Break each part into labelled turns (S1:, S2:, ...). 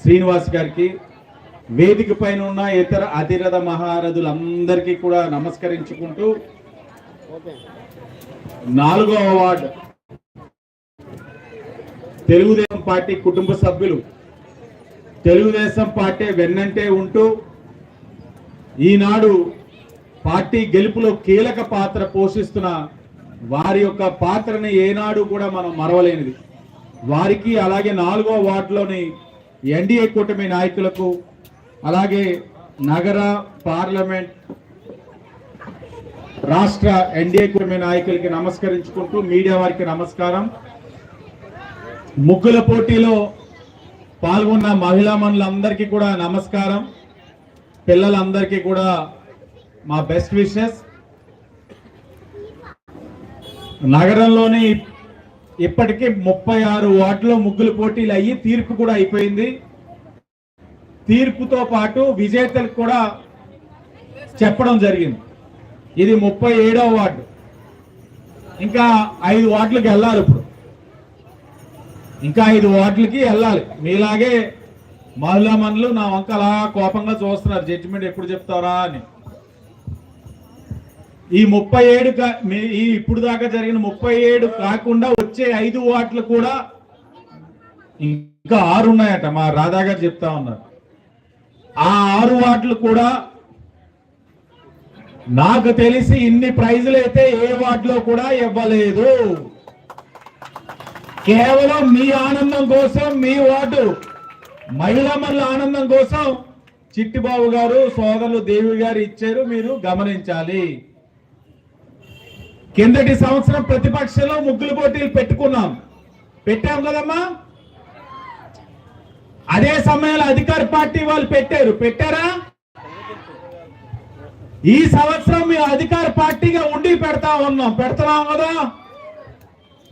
S1: శ్రీనివాస్ గారికి వేదిక పైన ఉన్న ఇతర అతిరథ మహారథులందరికీ కూడా నమస్కరించుకుంటూ నాలుగో అవార్డు తెలుగుదేశం పార్టీ కుటుంబ సభ్యులు తెలుగుదేశం పార్టీ వెన్నంటే ఉంటూ ఈనాడు పార్టీ గెలుపులో కీలక పాత్ర పోషిస్తున్న వారి యొక్క పాత్రని ఏనాడు కూడా మనం మరవలేనిది. వారికి అలాగే నాలుగో వార్డులోని ఎన్డీఏ కూటమి నాయకులకు అలాగే నగర పార్లమెంట్ రాష్ట్ర ఎన్డీఏ కూటమి నాయకులకి నమస్కరించుకుంటూ మీడియా వారికి నమస్కారం. ముగ్గుల పోటీలో పాల్గొన్న మహిళా మనులందరికీ కూడా నమస్కారం. పిల్లలందరికీ కూడా మా బెస్ట్ విషెస్. నగరంలోని ఇప్పటికీ ముప్పై ఆరు వార్డులో ముగ్గులు పోటీలు అయ్యి తీర్పు కూడా అయిపోయింది. తీర్పుతో పాటు విజేతలకు కూడా చెప్పడం జరిగింది. ఇది ముప్పై ఏడవ వార్డు. ఇంకా ఐదు వార్డులకు వెళ్ళాలి ఇప్పుడు. ఇంకా ఐదు వార్డులకి వెళ్ళాలి. మీలాగే మహిళా మనులు నా వంక అలా కోపంగా చూస్తున్నారు. జడ్జిమెంట్ ఎప్పుడు చెప్తారా అని. ఈ ముప్పై ఏడు కా- మీ- ఈ ఇప్పుడు దాకా జరిగిన ముప్పై ఏడు కాకుండా వచ్చే ఐదు వాట్లు కూడా ఇంకా ఆరు ఉన్నాయట. మా రాధా గారు చెప్తా ఉన్నారు. ఆ ఆరు వాట్లు కూడా నాకు తెలిసి ఇన్ని ప్రైజులు అయితే ఏ వార్డులో కూడా ఇవ్వలేదు. కేవలం మీ ఆనందం కోసం మీ వార్డు మహిళమల్ల ఆనందం కోసం చిట్టిబాబు గారు సోదరులు దేవి గారు ఇచ్చారు మీరు గమనించాలి. కిందటి సంవత్సరం ప్రతిపక్షంలో ముగ్గులు పోటీలు పెట్టుకున్నాం. పెట్టాం కదమ్మా? అదే సమయంలో అధికార పార్టీ వాళ్ళు పెట్టారు. పెట్టారా? ఈ సంవత్సరం మేము అధికార పార్టీగా ఉండి పెడతా ఉన్నాం. పెడుతున్నాం కదా?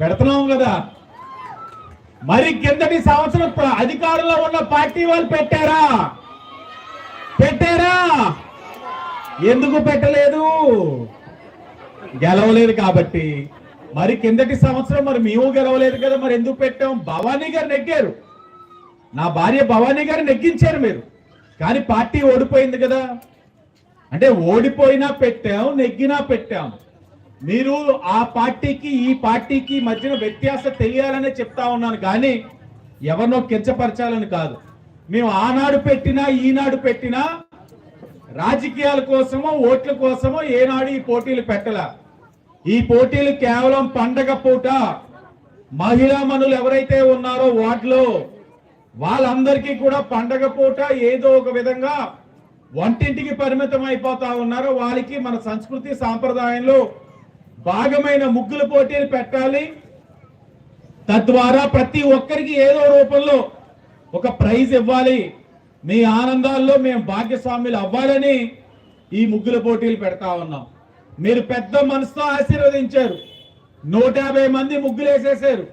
S1: పెడుతున్నాం కదా? మరి కిందటి సంవత్సరం అధికారంలో ఉన్న పార్టీ వాళ్ళు పెట్టారా? పెట్టారా? ఎందుకు పెట్టలేదు? గెలవలేదు కాబట్టి మరి కిందటి సంవత్సరం మరి మేము గెలవలేదు కదా మరి ఎందుకు పెట్టాం? భవానీ గారు నెగ్గారు. నా భార్య భవానీ గారు నెగ్గించారు మీరు. కానీ పార్టీ ఓడిపోయింది కదా. అంటే ఓడిపోయినా పెట్టాం నెగ్గినా పెట్టాం. మీరు ఆ పార్టీకి ఈ పార్టీకి మధ్యన వ్యత్యాసం తెలియాలనే చెప్తా ఉన్నాను. కానీ ఎవరినో కించపరచాలని కాదు. మేము ఆనాడు పెట్టినా ఈనాడు పెట్టినా రాజకీయాల కోసమో ఓట్ల కోసమో ఏనాడు ఈ పోటీలు పెట్టల. ఈ పోటీలు కేవలం పండగ పూట. మహిళా మనులు ఎవరైతే ఉన్నారో వాటిలో వాళ్ళందరికీ కూడా పండగ పూట ఏదో ఒక విధంగా వంటింటికి పరిమితం అయిపోతా ఉన్నారో వాళ్ళకి మన సంస్కృతి సాంప్రదాయంలో భాగమైన ముగ్గుల పోటీలు పెట్టాలి. తద్వారా ప్రతి ఒక్కరికి ఏదో రూపంలో ఒక ప్రైజ్ ఇవ్వాలి. మీ ఆనందాల్లో మేము భాగ్యస్వాములు అవ్వాలని ఈ ముగ్గుల పోటీలు పెడతా ఉన్నాం. మీరు పెద్ద మనసుతో ఆశీర్వదించారు. నూట యాభై మంది ముగ్గులు వేసేసారు.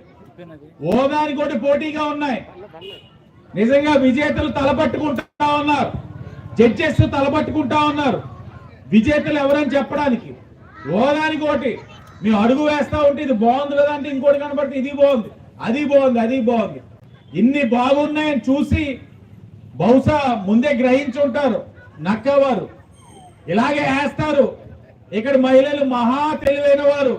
S1: ఓదానికి ఒకటి పోటీగా ఉన్నాయి. నిజంగా విజేతలు తలపట్టుకుంటా ఉన్నారు. జడ్జెస్ తలపట్టుకుంటా ఉన్నారు. విజేతలు ఎవరని చెప్పడానికి? ఓదానికి ఒకటి మేము అడుగు వేస్తా ఉంటే ఇది బాగుంది కదా అంటే ఇంకోటి కనబడితే ఇది బాగుంది. అది బాగుంది అది బాగుంది. ఇన్ని బాగున్నాయని చూసి బహుశా ముందే గ్రహించి ఉంటారు నక్కవారు. ఇలాగే వేస్తారు. ఇక్కడ మహిళలు మహా తెలివైన వారు.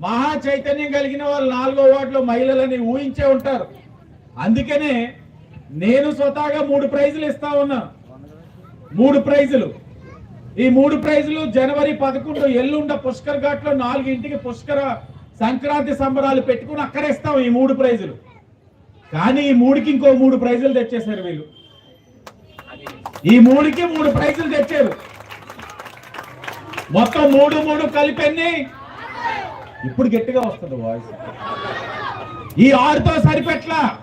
S1: మహా చైతన్యం కలిగిన వారు నాలుగో వాటిలో మహిళలని ఊహించే ఉంటారు. అందుకనే నేను స్వతహాగా మూడు ప్రైజులు ఇస్తా ఉన్నా. మూడు ప్రైజులు. ఈ మూడు ప్రైజులు జనవరి పదకొండు ఎల్లుండ పుష్కర్ ఘాట్లో నాలుగు నాలుగింటికి పుష్కర సంక్రాంతి సంబరాలు పెట్టుకుని అక్కడ ఇస్తాం ఈ మూడు ప్రైజులు. కానీ ఈ మూడుకి ఇంకో మూడు ప్రైజులు తెచ్చేశారు వీళ్ళు. ఈ మూడుకి మూడు ప్రైజులు తెచ్చారు. మొత్తం మూడు మూడు కలిపి ఎన్ని? ఇప్పుడు గట్టిగా వస్తుంది వాయిస్ ఈ ఆరుతో సరిపెట్లా.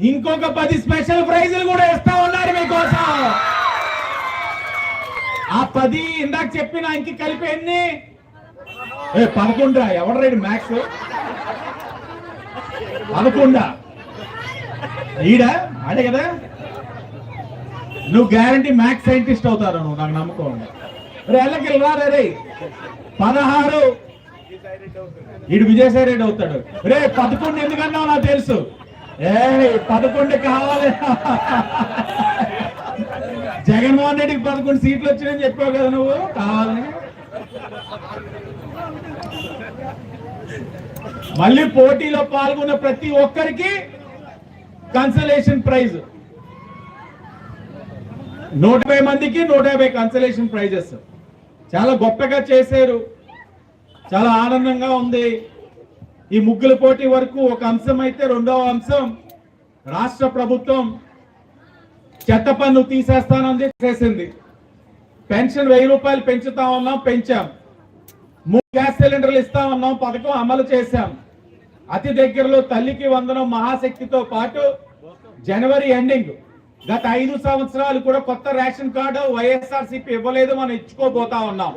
S1: ఇంకొక పది స్పెషల్ ప్రైజులు కూడా ఇస్తా ఉన్నారు మీకోసం. ఆ పది ఇందాక చెప్పిన ఇంక కలిపి ఎన్ని? ఏ పదకొండురా. ఎవడు రైడు మ్యాక్స్ పదకొండా? ఈడా? ఆడే కదా? నువ్వు గ్యారంటీ మ్యాథ్స్ సైంటిస్ట్ అవుతారు నువ్వు నాకు నమ్మకం రే ఎల్లకి రే పదహారు. ఇటు విజయసాయి రెడ్డి అవుతాడు. రే పదకొండు ఎందుకన్నావు నాకు తెలుసు. ఏ పదకొండు కావాలి. జగన్మోహన్ రెడ్డికి పదకొండు సీట్లు వచ్చినాయని చెప్పావు కదా నువ్వు? కావాలని మళ్ళీ పోటీలో పాల్గొన్న ప్రతి ఒక్కరికి కన్సలేషన్ ప్రైజ్ నూట మందికి నూట యాభై కన్సలేషన్ ప్రైజెస్ చాలా గొప్పగా చేశారు. చాలా ఆనందంగా ఉంది. ఈ ముగ్గుల పోటీ వరకు ఒక అంశం అయితే రెండవ అంశం. రాష్ట్ర ప్రభుత్వం చెత్త పన్ను తీసేస్తానని చేసింది. పెన్షన్ వెయ్యి రూపాయలు పెంచుతా ఉన్నాం పెంచాం. మూడు గ్యాస్ సిలిండర్లు ఇస్తా ఉన్నాం పథకం అమలు చేశాం. అతి దగ్గరలో తల్లికి వందనం మహాశక్తితో పాటు జనవరి ఎండింగ్ గత ఐదు సంవత్సరాలు కూడా కొత్త రేషన్ కార్డు వైఎస్ఆర్సీపీ ఇవ్వలేదు మనం ఇచ్చుకోబోతా ఉన్నాం.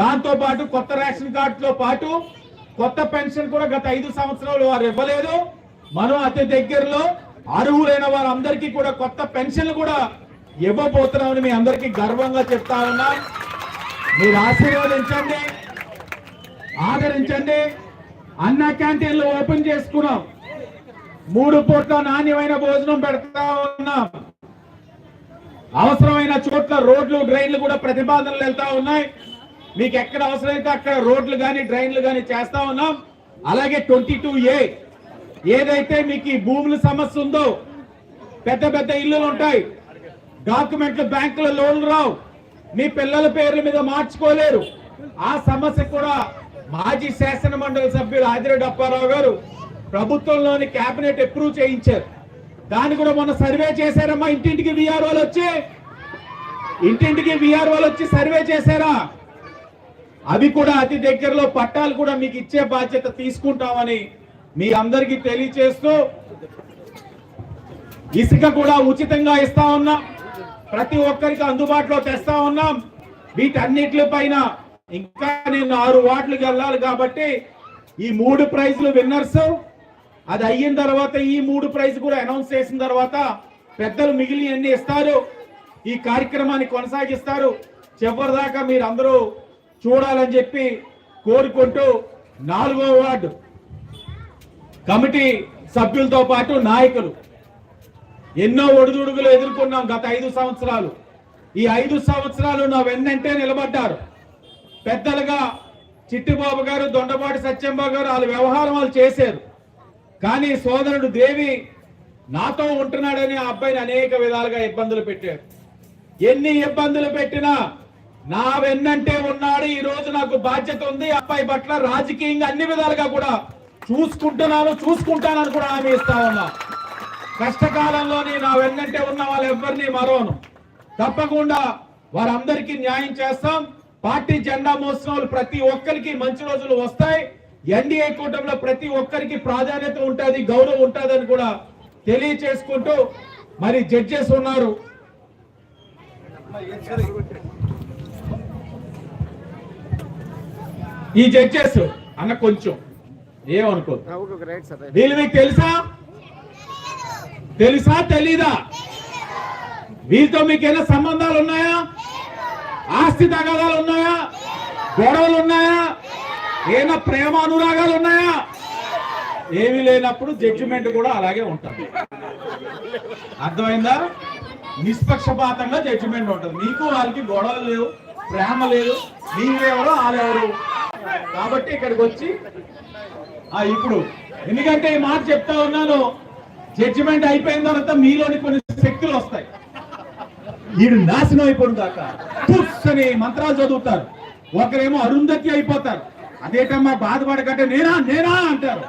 S1: దాంతో పాటు కొత్త రేషన్ కార్డుతో పాటు కొత్త పెన్షన్ కూడా గత ఐదు సంవత్సరాలు వారు ఇవ్వలేదు. మనం అతి దగ్గరలో అర్హులైన వారందరికీ కూడా కొత్త పెన్షన్లు కూడా ఇవ్వబోతున్నామని మీ అందరికీ గర్వంగా చెప్తా ఉన్నాం. మీరు ఆశీర్వదించండి ఆదరించండి. అన్న క్యాంటీన్లు ఓపెన్ చేసుకున్నాం. మూడు పూట్ల నాణ్యమైన భోజనం పెడతా ఉన్నాం. అవసరమైన చోట్ల రోడ్లు డ్రైన్లు కూడా ప్రతిపాదనలు వెళ్తా ఉన్నాయి. మీకు ఎక్కడ అవసరమైతే అక్కడ రోడ్లు కానీ డ్రైన్లు కానీ చేస్తా ఉన్నాం. అలాగే ట్వంటీ టూ ఏ ఏదైతే మీకు ఈ భూముల సమస్య ఉందో పెద్ద పెద్ద ఇల్లులు ఉంటాయి. డాక్యుమెంట్లు బ్యాంకుల లోన్లు రావు. మీ పిల్లల పేర్ల మీద మార్చుకోలేరు. ఆ సమస్య కూడా మాజీ శాసన మండలి సభ్యులు ఆదిరెడ్డి అప్పారావు గారు ప్రభుత్వంలోని కేబినెట్ అప్రూవ్ చేయించారు. దాన్ని కూడా మొన్న సర్వే చేశారమ్మా. ఇంటింటికి విఆర్ఓలు వచ్చి. ఇంటింటికి విఆర్ఓలు వచ్చి సర్వే చేశారా? అవి కూడా అతి దగ్గరలో పట్టాలు కూడా మీకు ఇచ్చే బాధ్యత తీసుకుంటామని మీ అందరికీ తెలియచేస్తూ ఇసుక కూడా ఉచితంగా ఇస్తా ఉన్నాం. ప్రతి ఒక్కరికి అందుబాటులో తెస్తా ఉన్నాం. వీటన్నిటి పైన ఇంకా నేను ఆరు వార్డులకు వెళ్ళాలి కాబట్టి ఈ మూడు ప్రైజ్లు విన్నర్స్ అది అయిన తర్వాత ఈ మూడు ప్రైజ్ కూడా అనౌన్స్ చేసిన తర్వాత పెద్దలు మిగిలి అన్ని ఇస్తారు? ఈ కార్యక్రమాన్ని కొనసాగిస్తారు. చివరిదాకా మీరు అందరూ చూడాలని చెప్పి కోరుకుంటూ నాలుగో వార్డు కమిటీ సభ్యులతో పాటు నాయకులు. ఎన్నో ఒడిదుడుగులు ఎదుర్కొన్నాం గత ఐదు సంవత్సరాలు. ఈ ఐదు సంవత్సరాలు నా వెన్నంటే నిలబడ్డారు. పెద్దలుగా చిట్టిబాబు గారు దొండపాటి సత్యంబాబు గారు వాళ్ళ వ్యవహారం వాళ్ళు చేశారు. కానీ సోదరుడు దేవి నాతో ఉంటున్నాడని ఆ అబ్బాయిని అనేక విధాలుగా ఇబ్బందులు పెట్టారు ఎన్ని ఇబ్బందులు పెట్టినా నా వెన్నంటే ఉన్నాడు ఈ రోజు నాకు బాధ్యత ఉంది అబ్బాయి పట్ల రాజకీయంగా అన్ని విధాలుగా కూడా చూసుకుంటున్నాను చూసుకుంటానని కూడా హామీ ఇస్తా ఉన్నా. కష్టకాలంలోని నా వెన్నంటే ఉన్న వాళ్ళు ఎవరిని మరోను తప్పకుండా వారందరికీ న్యాయం చేస్తాం. పార్టీ జెండా మోసిన ప్రతి ఒక్కరికి మంచి రోజులు వస్తాయి. ఎన్డీఏ కూటమిలో ప్రతి ఒక్కరికి ప్రాధాన్యత ఉంటుంది గౌరవం ఉంటుందని కూడా తెలియచేసుకుంటూ మరి జడ్జెస్ ఉన్నారు. ఈ జడ్జెస్ అన్న కొంచెం ఏమనుకో. వీళ్ళు మీకు తెలుసా? తెలుసా తెలీదా? వీళ్ళతో మీకు ఏమైనా సంబంధాలు ఉన్నాయా? ఆస్తి తగాదాలు ఉన్నాయా? గొడవలు ఉన్నాయా? ఏమైనా ప్రేమ అనురాగాలు ఉన్నాయా? ఏమీ లేనప్పుడు జడ్జిమెంట్ కూడా అలాగే ఉంటుంది. అర్థమైందా? నిష్పక్షపాతంగా జడ్జిమెంట్ ఉంటుంది. మీకు వాళ్ళకి గొడవలు లేవు ప్రేమ లేదు నీవెవరు వాళ్ళెవరు కాబట్టి ఇక్కడికి వచ్చి ఆ ఇప్పుడు ఎందుకంటే ఈ మాట చెప్తా ఉన్నాను జడ్జిమెంట్ అయిపోయిన తర్వాత మీలోని కొన్ని శక్తులు వస్తాయి. వీడు నాశనం అయిపోయిన దాకా మంత్రాలు చదువుతారు. ఒకరేమో అరుంధతి అయిపోతారు. అదేటమ్మా బాధపడకంటే నేనా నేనా అంటారు.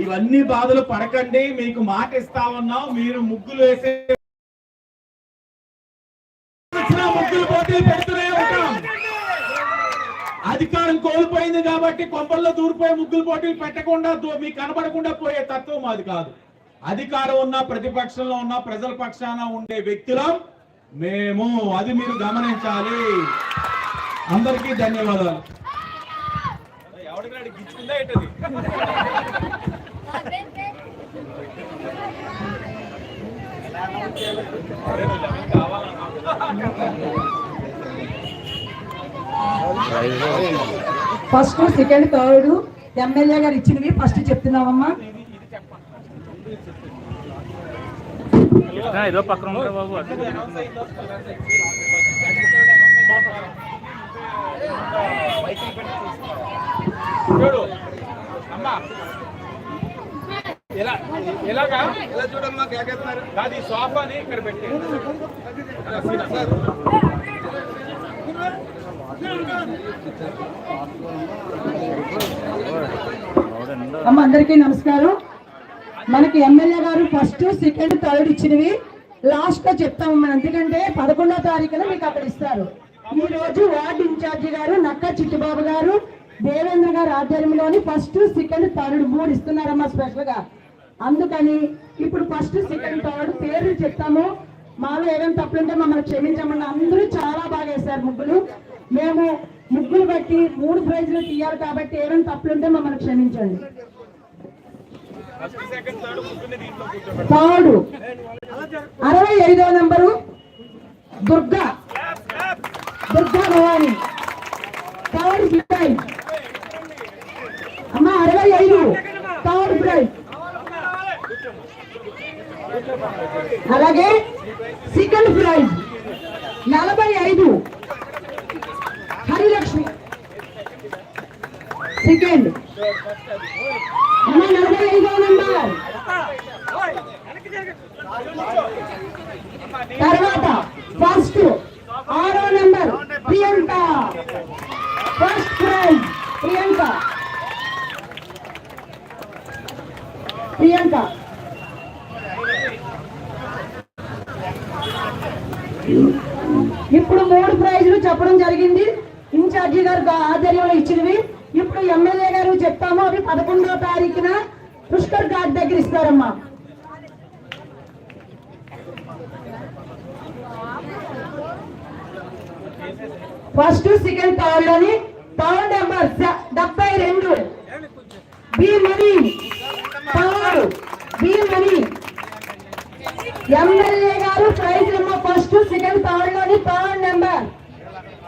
S1: ఇవన్నీ బాధలు పడకండి మీకు మాట ఇస్తా ఉన్నాం మీరు ముగ్గులు వేసే ముగ్గులు పోటీలు పెడుతూనే ఉంటాం. అధికారం కోల్పోయింది కాబట్టి కొంపల్లో దూరిపోయే ముగ్గులు పోటీలు పెట్టకుండా దూ- మీకు కనబడకుండా పోయే తత్వం అది కాదు. అధికారం ఉన్న ప్రతిపక్షంలో ఉన్న ప్రజల పక్షాన ఉండే వ్యక్తులం మేము. అది మీరు గమనించాలి. అందరికీ ధన్యవాదాలు. ఎవడికి గిచ్చుకుందా ఏంటది?
S2: ఫస్ట్ సెకండ్ థర్డ్ ఎమ్మెల్యే గారు ఇచ్చినవి ఫస్ట్ చెప్తున్నామమ్మా కృష్ణ ఏదో పక్కన ఉంటారు బాబు
S3: చూడు. అమ్మా. ఎలా ఎలాగా? ఎలా చూడమ్మా కేకేస్తున్నారు కాదు ఈ సోఫాని ఇక్కడ పెట్టి.
S4: అమ్మ అందరికీ నమస్కారం. మనకి ఎమ్మెల్యే గారు ఫస్ట్ సెకండ్ థర్డ్ ఇచ్చినవి. లాస్ట్లో చెప్తాము మనం ఎందుకంటే పదకొండో తారీఖున మీకు అక్కడ ఇస్తారు. ఈ రోజు వార్డు ఇన్ఛార్జి గారు నక్క చిట్టిబాబు గారు దేవేంద్ర గారు ఆధ్వర్యంలోని ఫస్ట్ సెకండ్ థర్డ్ మూడు ఇస్తున్నారమ్మా స్పెషల్గా. అందుకని ఇప్పుడు ఫస్ట్ సెకండ్ థర్డ్ పేర్లు చెప్తాము. మాలో ఏమేమి తప్పులుంటే మమ్మల్ని క్షమించమని అందరూ చాలా బాగా వేశారు ముగ్గులు. మేము ముగ్గులు బట్టి మూడు ప్రైజులు తీయాలి కాబట్టి ఏమేమి తప్పులుంటే మమ్మల్ని క్షమించండి.
S3: థర్డ్
S4: అరవై ఐదో నంబరు దుర్గా. దుర్గా భవాని. థర్డ్ అరవై ఐదు. థర్డ్ ప్రైజ్ అలాగే సెకండ్ ప్రైజ్ నలభై ఐదు. హరిలక్ష్మి. సెకండ్ అమ్మ నలభై ఐదో నంబర్ తర్వాత ఫస్ట్ ఆరో number Priyanka. First prize Priyanka. Priyanka. ఇప్పుడు మూడు ప్రైజులు చెప్పడం జరిగింది. ఇన్ఛార్జి గారు ఆధ్వర్యంలో ఇచ్చినవి. ఇప్పుడు ఎమ్మెల్యే గారు చెప్తాము అవి పదకొండవ తారీఖున పుష్కర్ ఘాట్ దగ్గర ఇస్తారమ్మా. ఫస్ట్ సెకండ్ థర్డ్ అని. థర్డ్ నెంబర్ డెబ్బై రెండు. B money. థర్డ్ వీళ్ళని మనీ. ఎమ్మెల్యే గారు ప్రైజ్ నెంబర్ ఫస్ట్ సెకండ్ థర్డ్లోని థర్డ్ నెంబర్.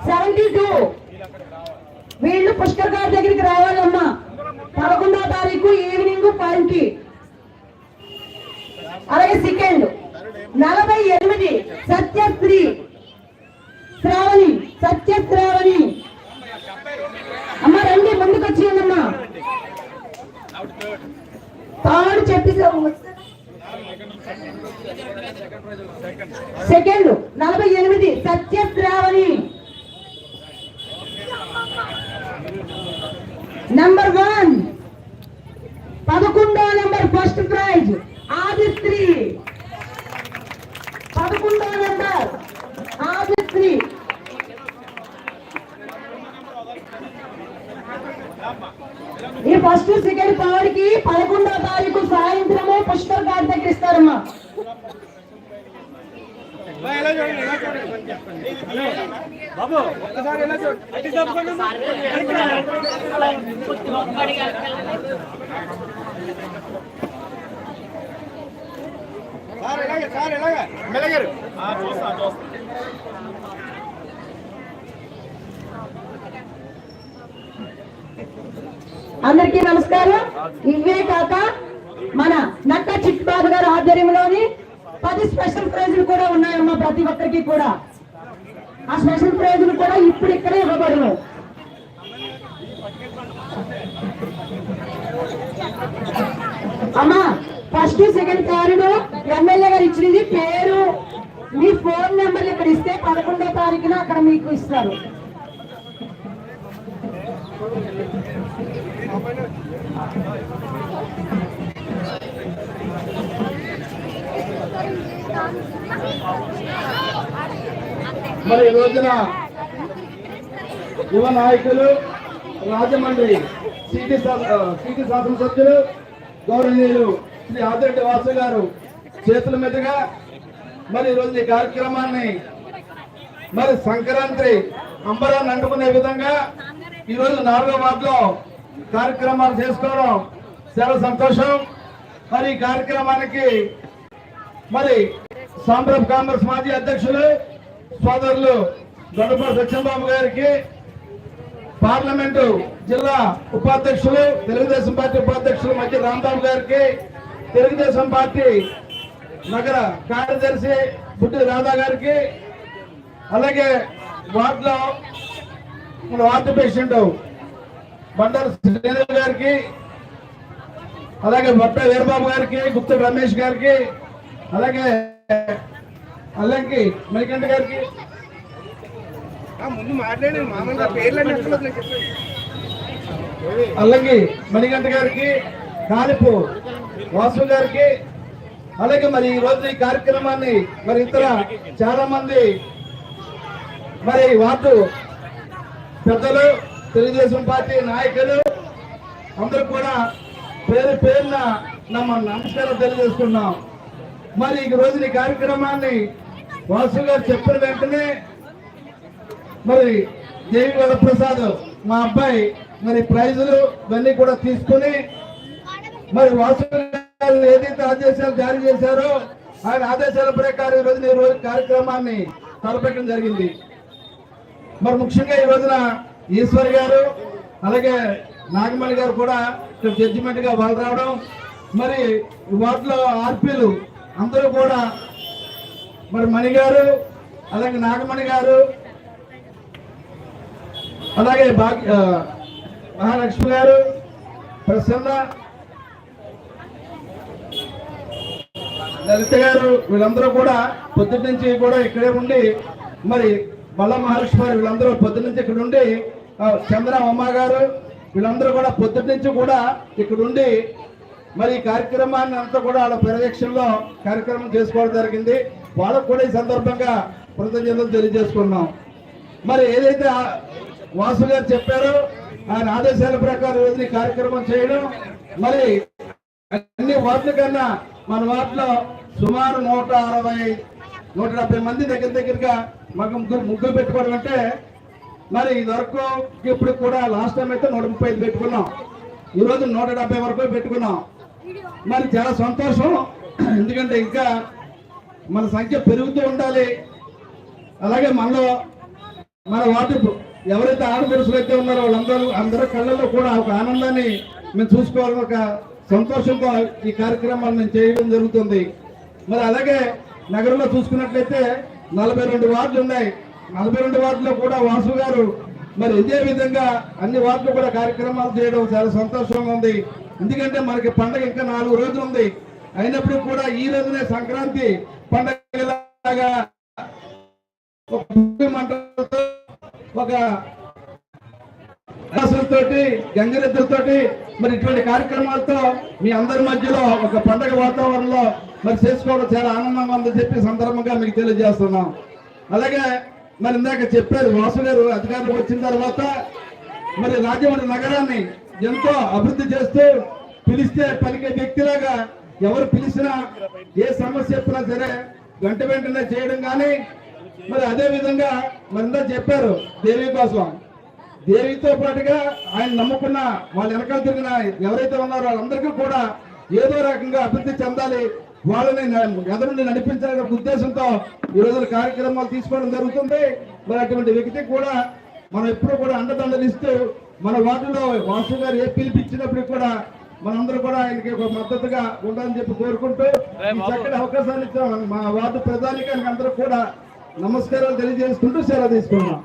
S4: Seventy two. వీళ్ళు పుష్కర్ గారి దగ్గరికి రావాలమ్మా. పదకొండో తారీఖు ఈవినింగ్ ఫైవ్కి అలాగే సెకండ్. నలభై ఎనిమిది సత్యశ్రీ. శ్రావణి సత్యశ్రావణి. అమ్మ రండి ముందుకు వచ్చిందమ్మా థర్డ్ చెప్పి సెకండ్. నలభై ఎనిమిది. సత్య శ్రావణి నంబర్ వన్ పదకొండో నంబర్ ఫస్ట్ ప్రైజ్ ఆదిత్రి. పదకొండో నెంబర్ ఆదిత్రి. ఈ ఫస్ట్ సెకండ్ థర్డ్కి పదకొండో తారీఖు సాయంత్రము పుష్కర్ ఘాట్ దగ్గర ఇస్తారమ్మా.
S3: ఎలా చూడండి ఎలా చూడండి కొంచెం చెప్పండి. హలో బాబు ఒక్కసారి ఎలా చూడండి అటు తప్పకుండా సార్ ఎలాగే? సార్ ఎలాగే? మెలగారు చూస్తా చూస్తా.
S4: అందరికీ నమస్కారం. ఇవే కాక మన నక్క చిట్బాబు గారి ఆధ్వర్యంలోని పది స్పెషల్ ప్రైజులు కూడా ఉన్నాయమ్మా ప్రతి ఒక్కరికి కూడా. ఆ స్పెషల్ ప్రైజులు కూడా ఇప్పుడు ఇక్కడే ఇవ్వబడును. అమ్మా ఫస్ట్ సెకండ్ థర్డ్ ఎమ్మెల్యే గారు ఇచ్చినది పేరు. మీ ఫోన్ నెంబర్ ఇక్కడ ఇస్తే పదకొండో తారీఖున అక్కడ మీకు ఇస్తారు.
S5: మరి ఈ రోజున యువ నాయకులు రాజమండ్రి సిటీ సిటీ శాసనసభ్యులు గౌరవనీయులు శ్రీ ఆదిరెడ్డి వాసు గారు చేతుల మీదుగా మరి ఈ రోజు ఈ కార్యక్రమాన్ని మరి సంక్రాంతి అంబరాన్ని అంటుకునే విధంగా ఈ రోజు నాలుగో వార్డులో కార్యక్రమాలు చేసుకోవడం చాలా సంతోషం. మరి ఈ కార్యక్రమానికి మరి సాంబ్రబ్ కాంగ్రెస్ మాజీ అధ్యక్షులు సోదరులు దొడపూడి సత్యంబాబు గారికి పార్లమెంటు జిల్లా ఉపాధ్యక్షులు తెలుగుదేశం పార్టీ ఉపాధ్యక్షులు మధ్య రాంబాబు గారికి తెలుగుదేశం పార్టీ నగర కార్యదర్శి బుట్టి రాధా గారికి అలాగే వార్డులో మన వార్డు పేషెంట్ బండారు శ్రీదేవి గారికి అలాగే బొట్ట వీరబాబు గారికి గుప్త రమేష్ గారికి అలాగే అల్లంకి మణికంఠ గారికి. అల్లంగి మణికంఠ గారికి కాలిపు వాసు గారికి అలాగే మరి ఈ రోజు ఈ కార్యక్రమాన్ని మరి ఇతర చాలా మంది మరి వార్డు పెద్దలు తెలుగుదేశం పార్టీ నాయకులు అందరూ కూడా పేరు పేరున నమ్మ నమస్కారం తెలియజేస్తున్నాం మరి ఈ రోజు ఈ కార్యక్రమాన్ని వాసు గారు చెప్పిన వెంటనే మరి దేవి వరప్రసాద్ మా అబ్బాయి మరి ప్రైజులు ఇవన్నీ కూడా తీసుకుని మరి వాసు గారు ఏదైతే ఆదేశాలు జారీ చేశారో ఆయన ఆదేశాల ప్రకారం ఈ రోజున ఈ రోజు కార్యక్రమాన్ని తలపెట్టడం జరిగింది. మరి ముఖ్యంగా ఈ రోజున ఈశ్వర్ గారు అలాగే నాగమణి గారు కూడా ఇక్కడ జడ్జిమెంట్గా వాళ్ళు రావడం మరి వాటిలో ఆర్పీలు అందరూ కూడా మరి మణి గారు అలాగే నాగమణి గారు అలాగే భాగ్య మహాలక్ష్మి గారు ప్రసన్న లలిత గారు వీళ్ళందరూ కూడా పొద్దున్న నుంచి కూడా ఇక్కడే ఉండి మరి బల్ల మహాలక్ష్మి గారు వీళ్ళందరూ పొద్దున్న నుంచి ఇక్కడ ఉండి ఆ, చంద్ర గారు వీళ్ళందరూ కూడా పొద్దుటి నుంచి కూడా ఇక్కడ ఉండి మరి ఈ కార్యక్రమాన్ని అంతా కూడా వాళ్ళ పర్యవేక్షణలో కార్యక్రమం చేసుకోవడం జరిగింది. వాళ్ళకు కూడా ఈ సందర్భంగా కృతజ్ఞతలు తెలియజేసుకున్నాం. మరి ఏదైతే వాసు గారు చెప్పారో ఆయన ఆదేశాల ప్రకారం రోజు కార్యక్రమం చేయడం మరి అన్ని వార్డుల కన్నా మన వార్డులో సుమారు నూట అరవై నూట డెబ్బై మంది దగ్గర దగ్గరగా మాకు ముగ్గురు ముగ్గురు పెట్టుకోవడం అంటే మరి ఇదివరకు ఇప్పుడు కూడా లాస్ట్ టైం అయితే నూట ముప్పై ఐదు పెట్టుకున్నాం. ఈరోజు నూట డెబ్బై వరకు పెట్టుకున్నాం. మరి చాలా సంతోషం. ఎందుకంటే ఇంకా మన సంఖ్య పెరుగుతూ ఉండాలి. అలాగే మనలో మన వాటి ఎవరైతే ఆడపడుషులు అయితే ఉన్నారో వాళ్ళందరూ అందరూ కళ్ళల్లో కూడా ఒక ఆనందాన్ని మేము చూసుకోవాలని ఒక సంతోషంతో ఈ కార్యక్రమాన్ని మేము చేయడం జరుగుతుంది. మరి అలాగే నగరంలో చూసుకున్నట్లయితే నలభై రెండు వార్డులు ఉన్నాయి. నలభై రెండు వార్డులో కూడా వాసు గారు మరి ఇదే విధంగా అన్ని వార్డులు కూడా కార్యక్రమాలు చేయడం చాలా సంతోషంగా ఉంది. ఎందుకంటే మనకి పండగ ఇంకా నాలుగు రోజులు ఉంది. అయినప్పుడు కూడా ఈ రోజునే సంక్రాంతి పండగలాగా ఒక భక్తి ఒక తోటి గంగిరెద్దులతోటి మరి ఇటువంటి కార్యక్రమాలతో మీ అందరి మధ్యలో ఒక పండగ వాతావరణంలో మరి చేసుకోవడం చాలా ఆనందంగా ఉందని చెప్పి సందర్భంగా మీకు తెలియజేస్తున్నాం. అలాగే మరి ఇందాక చెప్పారు వాసులేరు అధికారంలో వచ్చిన తర్వాత మరి రాజమండ్రి నగరాన్ని ఎంతో అభివృద్ధి చేస్తూ పిలిస్తే పలికే వ్యక్తిలాగా ఎవరు పిలిచినా ఏ సమస్య చెప్పినా సరే వెంట వెంటనే చేయడం కానీ మరి అదే విధంగా మరి ఇందా చెప్పారు దేవి కోసం. దేవితో పాటుగా ఆయన నమ్ముకున్న వాళ్ళ వెనకాల తిరిగిన ఎవరైతే ఉన్నారో వాళ్ళందరికీ కూడా ఏదో రకంగా అభివృద్ధి చెందాలి వాళ్ళని ఎదురుండి నడిపించాలనే ఉద్దేశంతో ఈ రోజున కార్యక్రమాలు తీసుకోవడం జరుగుతుంది. మరి అటువంటి వ్యక్తి కూడా మనం ఎప్పుడు కూడా అండదండలు ఇస్తూ మన వార్డులో వాసు గారు ఏ పిలిపించినప్పుడు కూడా మనందరూ కూడా ఆయనకి ఒక మద్దతుగా ఉండాలని చెప్పి కోరుకుంటూ చక్కటి అవకాశాన్ని ఇచ్చిన మా వార్డు ప్రధానికానికి అందరూ కూడా నమస్కారాలు తెలియజేసుకుంటూ సెలవు తీసుకున్నాం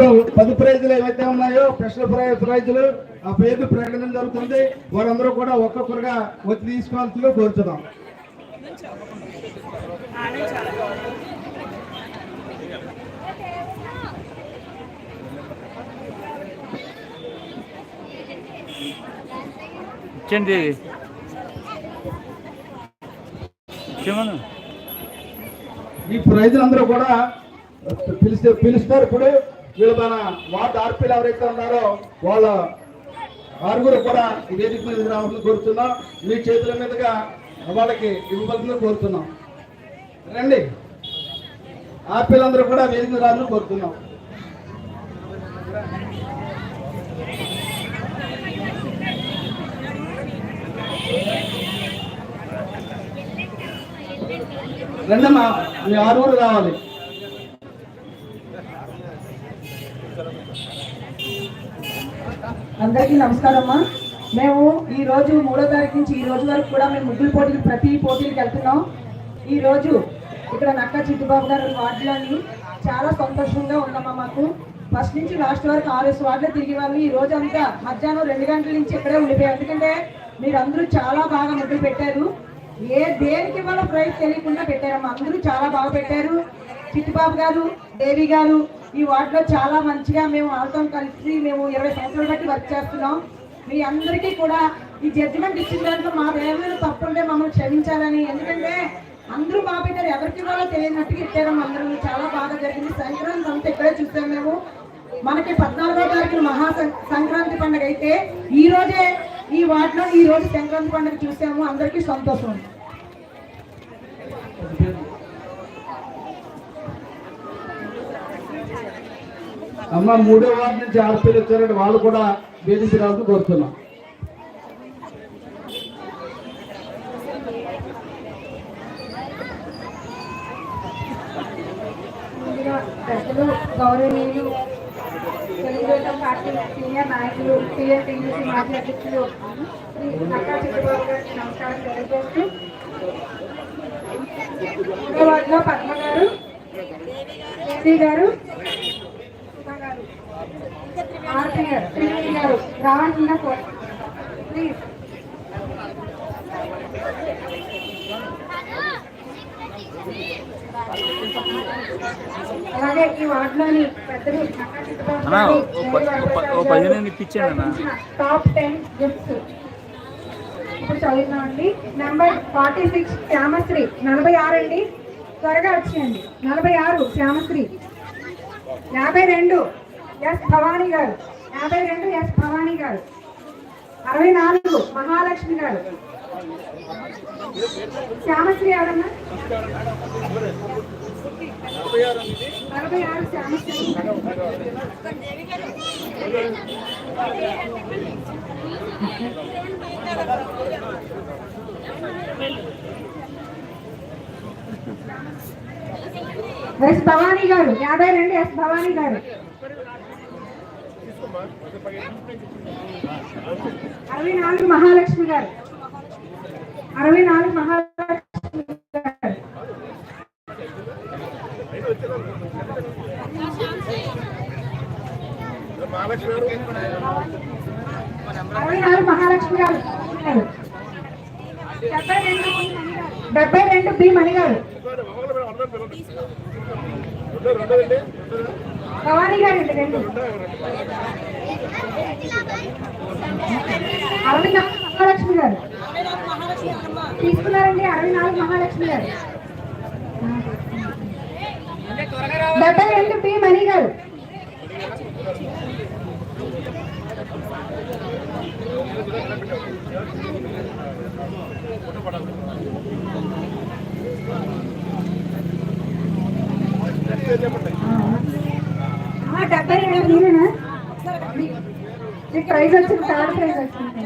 S5: ఇప్పుడు పది ప్రైజులు ఏవైతే ఉన్నాయో స్పెషల్ ప్రై ప్రైజులు ఆ పేర్లు ప్రకటన జరుగుతుంది. వారందరూ కూడా ఒక్కొక్కరుగా వచ్చి తీసుకోవాల్సిందిగా కోరుతున్నాం
S2: ఇచ్చేమను
S5: ఈ ప్రైజులందరూ కూడా పిలిస్తే పిలుస్తారు ఇప్పుడు. వీళ్ళు మన వార్డు ఆర్పీలు ఎవరైతే ఉన్నారో వాళ్ళ ఆరుగురు కూడా ఈ వేదిక మీద రావాలని కోరుతున్నాం. మీ చేతుల మీదుగా వాళ్ళకి ఇవ్వాలని కోరుతున్నాం. రండి. ఆర్పీలందరూ కూడా వేదిక మీద రావాలని కోరుతున్నాం. రండమ్మా మీ ఆరుగురు రావాలి.
S4: అందరికీ నమస్కారం అమ్మా మేము ఈ రోజు మూడో తారీఖు నుంచి ఈ రోజు వరకు కూడా మేము ముగ్గులు పోటీలు ప్రతి పోటీలకు వెళ్తున్నాం. ఈ రోజు ఇక్కడ నక్క చిట్టుబాబు గారు వార్డులోని చాలా సంతోషంగా ఉన్నామా మాకు. ఫస్ట్ నుంచి లాస్ట్ వరకు ఆర్ఎస్ వార్డులో తిరిగి వాళ్ళు ఈ రోజు అంతా మధ్యాహ్నం రెండు గంటల నుంచి ఇక్కడే ఉండిపోయారు ఎందుకంటే మీరందరూ చాలా బాగా ముగ్గులు పెట్టారు. ఏ దేనికి వాళ్ళ ప్రైజ్ తెలియకుండా పెట్టారమ్మా. అందరూ చాలా బాగా పెట్టారు. చిట్టుబాబు గారు దేవి గారు ఈ వార్డులో చాలా మంచిగా మేము వాళ్ళతో కలిసి మేము ఇరవై సంవత్సరాలు బట్టి వర్క్ చేస్తున్నాం. మీ అందరికీ కూడా ఈ జడ్జిమెంట్ ఇచ్చిన దాంట్లో మా ఏమైనా తప్పుంటే మమ్మల్ని క్షమించాలని ఎందుకంటే అందరూ బాగా పెట్టారు ఎవరికి వాళ్ళో తెలియనట్టుగా ఇచ్చారు అందరూ చాలా బాగా జరిగింది. సంక్రాంతి అంతా ఇక్కడే చూసాం మేము. మనకి పద్నాలుగో తారీఖున మహా సంక్రాంతి పండుగ అయితే ఈ రోజే ఈ వార్డులో ఈ రోజు సంక్రాంతి పండుగ చూసాము. అందరికీ సంతోషం.
S5: అమ్మ మూడో వార్డు నుంచి ఆడపిల్లలు వచ్చారంటే వాళ్ళు కూడా వేదిక రావాలని కోరుతున్నాం.
S6: పెద్దలు గౌరవనీయులు తెలుగుదేశం పార్టీ సీనియర్ నాయకులు టీఎస్టీయూసీ మాజీ అధ్యక్షులు శ్రీ నక్కా చంద్రబాబు గారికి నమస్కారం తెలియజేస్తూ మూడో పద్మ గారు గారు గారు. రావాల్సిన ప్లీజ్ అలాగే ఈ వార్డులోని పెద్దలు. టాప్ టెన్ గిఫ్ట్స్ ఇప్పుడు చదువుతున్నామండి నెంబర్ ఫార్టీ సిక్స్ శ్యామశ్రీ. నలభై ఆరు అండి. త్వరగా వచ్చేయండి. నలభై ఆరు శ్యామశ్రీ. యాభై రెండు. ఎస్ భవానీ గారు. యాభై రెండు ఎస్ భవానీ గారు. అరవై నాలుగు మహాలక్ష్మి గారు. శ్యామశ్రీ ఎవరన్నా? నలభై ఆరు శ్యామశ్రీ. ఎస్ భవానీ గారు యాభై రెండు ఎస్ భవానీ గారు. అరవై నాలుగు మహాలక్ష్మి గారు. అరవై నాలుగు మహాలక్ష్మి గారు. అరవై నాలుగు మహాలక్ష్మి గారు. డెబ్బై రెండు డెబ్బై రెండు బి మణి గారు. అరవై నాలుగు మహాలక్ష్మి గారు తీసుకున్నారండి. అరవై నాలుగు మహాలక్ష్మి గారు. డెబ్బై రెండు పి మణి గారు పడాలి డెబ్బై రెండు మీరేనా మీకు ప్రైజ్ వచ్చింది థర్డ్ ప్రైజ్ వచ్చింది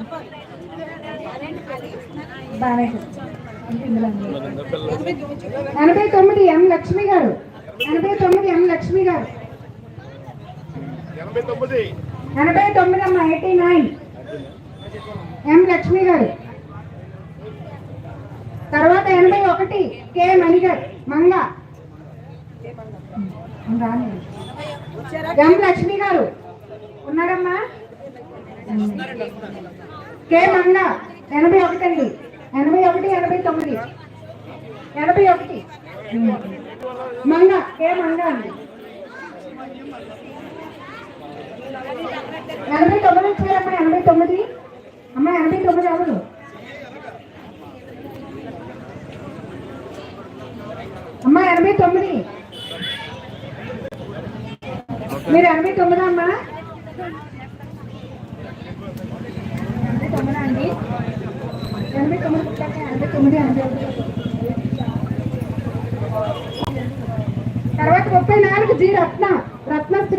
S6: ఎనభై తొమ్మిది ఎం లక్ష్మి గారు. ఎనభై తొమ్మిది ఎం లక్ష్మి గారు. ఎనభై తొమ్మిది అమ్మ ఎయిటీ నైన్ ఎం లక్ష్మి గారు తర్వాత ఎనభై ఒకటి కే మణిగర్. గారు మంగ. ఎం లక్ష్మి గారు ఉన్నారమ్మా? కే మంగ ఎనభై ఒకటి అండి ఎనభై ఒకటి ఎనభై తొమ్మిది. ఎనభై ఒకటి. మంగ కే మంగ అండి. ఎనభై తొమ్మిది వచ్చారమ్మా ఎనభై తొమ్మిది. అమ్మ ఎనభై తొమ్మిది ఎవరు అమ్మ ఎనభై తొమ్మిది. మీరు ఎనభై తొమ్మిది అమ్మా? ఎనభై తొమ్మిది అండి. ఎనభై తొమ్మిది పుట్టాక ఎనభై తొమ్మిది ఎనభై తర్వాత ముప్పై నాలుగు జీ రత్న రత్న